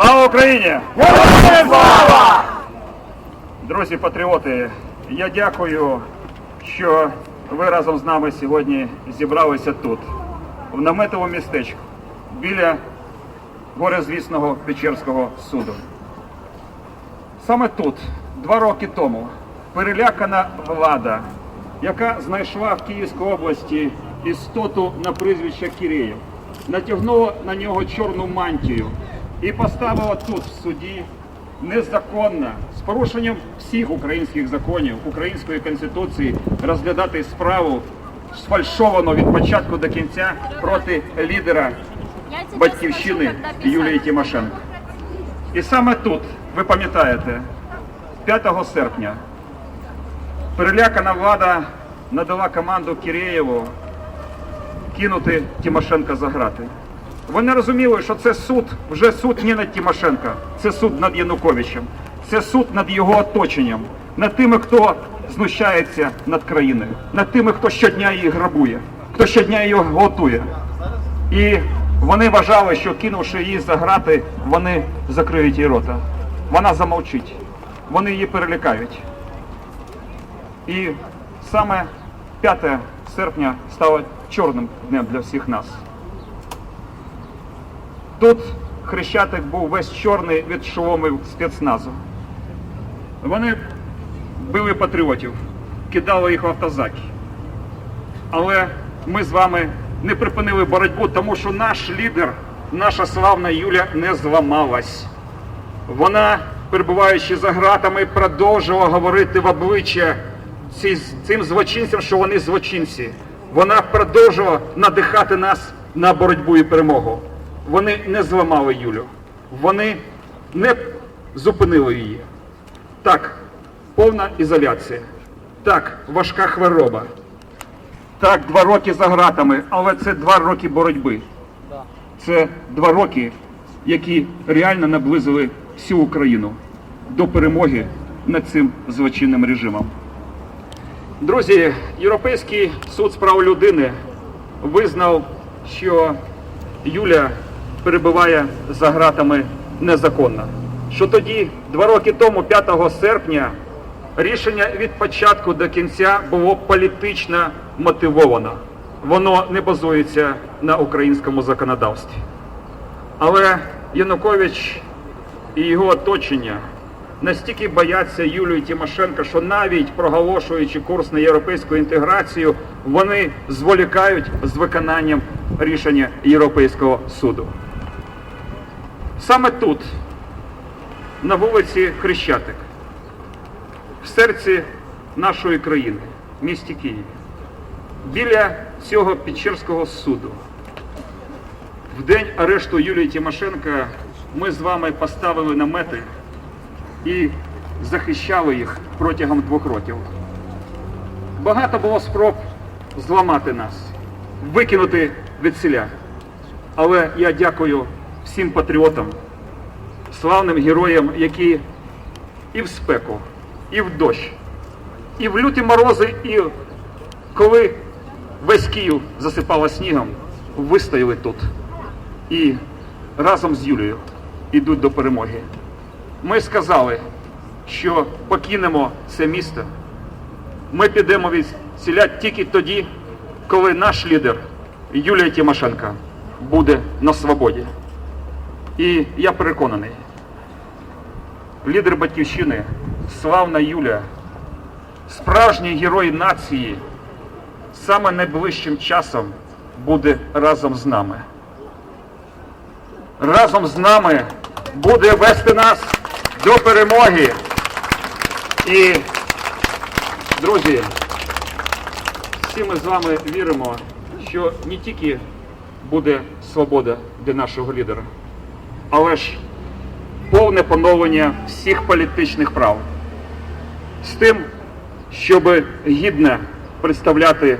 Слава Україні! Слава! Друзі патріоти, я дякую, що ви разом з нами сьогодні зібралися тут, в наметовому містечку, біля горизвісного Печерського суду. Саме тут, два роки тому, перелякана влада, яка знайшла в Київській області істоту на прізвище Киреєв, натягнула на нього чорну мантію і поставила тут в суді незаконно, з порушенням всіх українських законів, української конституції, розглядати справу сфальшовано від початку до кінця проти лідера батьківщини Юлії Тимошенко. І саме тут, ви пам'ятаєте, 5 серпня перелякана влада надала команду Киреєву кинути Тимошенка за грати. Вони розуміли, що це суд, вже суд не над Тимошенка, це суд над Януковичем, це суд над його оточенням, над тими, хто знущається над країною, над тими, хто щодня її грабує, хто щодня її готує. І вони вважали, що кинувши її за грати, вони закриють її рота. Вона замовчить. Вони її перелякають. І саме 5 серпня стало чорним днем для всіх нас. Тут хрещатик був весь чорний від шоломів спецназу. Вони били патріотів, кидали їх в автозаки. Але ми з вами не припинили боротьбу, тому що наш лідер, наша славна Юля, не зламалась. Вона, перебуваючи за ґратами, продовжувала говорити в обличчя цим злочинцям, що вони злочинці. Вона продовжувала надихати нас на боротьбу і перемогу. Вони не зламали Юлю. Вони не зупинили її. Так, повна ізоляція. Так, важка хвороба. Так, два роки за ґратами, але це два роки боротьби. Це два роки, які реально наблизили всю Україну до перемоги над цим злочинним режимом. Друзі, Європейський суд з прав людини визнав, що Юля перебуває за ґратами незаконно. Що тоді, два роки тому, 5 серпня, рішення від початку до кінця було політично мотивовано. Воно не базується на українському законодавстві. Але Янукович і його оточення настільки бояться Юлії Тимошенко, що навіть проголошуючи курс на європейську інтеграцію, вони зволікають з виконанням рішення Європейського суду. Саме тут, на вулиці Хрещатик, в серці нашої країни, в місті Києві, біля цього Печерського суду, в день арешту Юлії Тимошенко ми з вами поставили намети і захищали їх протягом двох років. Багато було спроб зламати нас, викинути від селя. Але я дякую всім патріотам, славним героям, які і в спеку, і в дощ, і в люті морози, і коли весь Київ засипало снігом, вистояли тут. І разом з Юлією йдуть до перемоги. Ми сказали, що покинемо це місто. Ми підемо від тільки тоді, коли наш лідер Юлія Тимошенко буде на свободі. І я переконаний, лідер батьківщини, славна Юля, справжній герой нації, саме найближчим часом буде разом з нами. Разом з нами буде вести нас до перемоги. І, друзі, всі ми з вами віримо, що не тільки буде свобода для нашого лідера, але ж повне поновлення всіх політичних прав з тим, щоб гідно представляти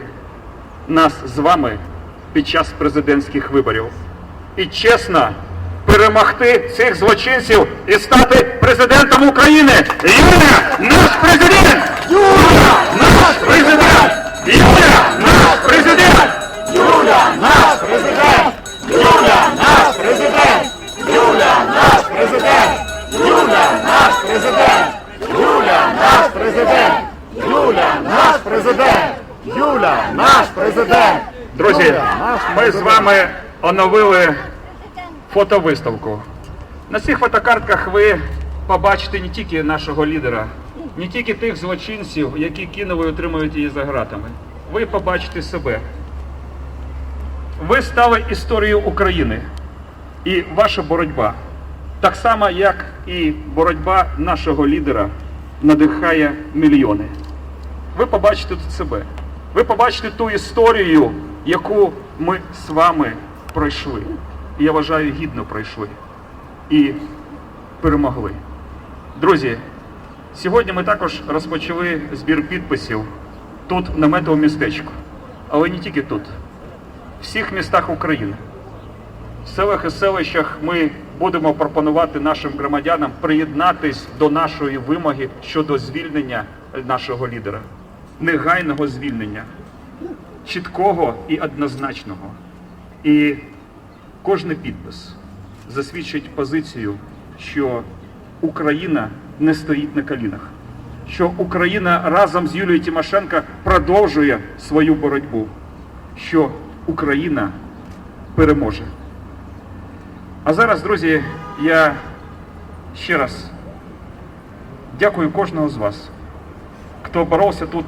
нас з вами під час президентських виборів і чесно перемогти цих злочинців і стати президентом України. Юля, наш президент! Юля, наш президент! Юля, наш президент! Юля, наш президент! Юля, наш президент! Юля, наш президент! Друзі, ми з вами оновили фотовиставку. На цих фотокартках ви побачите не тільки нашого лідера, не тільки тих злочинців, які кинули і отримують її за ґратами. Ви побачите себе. Ви стали історією України і ваша боротьба, так само, як і боротьба нашого лідера, надихає мільйони. Ви побачите тут себе. Ви побачите ту історію, яку ми з вами пройшли. І я вважаю, гідно пройшли. І перемогли. Друзі, сьогодні ми також розпочали збір підписів тут, в наметовому містечку. Але не тільки тут, в всіх містах України. В селах і селищах ми будемо пропонувати нашим громадянам приєднатись до нашої вимоги щодо звільнення нашого лідера, негайного звільнення, чіткого і однозначного. І кожний підпис засвідчить позицію, що Україна не стоїть на колінах, що Україна разом з Юлією Тимошенко продовжує свою боротьбу, що Україна переможе. А зараз, друзі, я ще раз дякую кожного з вас, хто боровся тут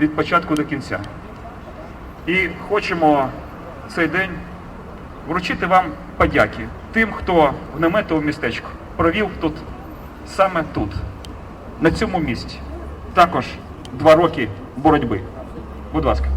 від початку до кінця. І хочемо цей день вручити вам подяки тим, хто в наметовому містечку провів тут саме тут, на цьому місці. Також два роки боротьби. Будь ласка.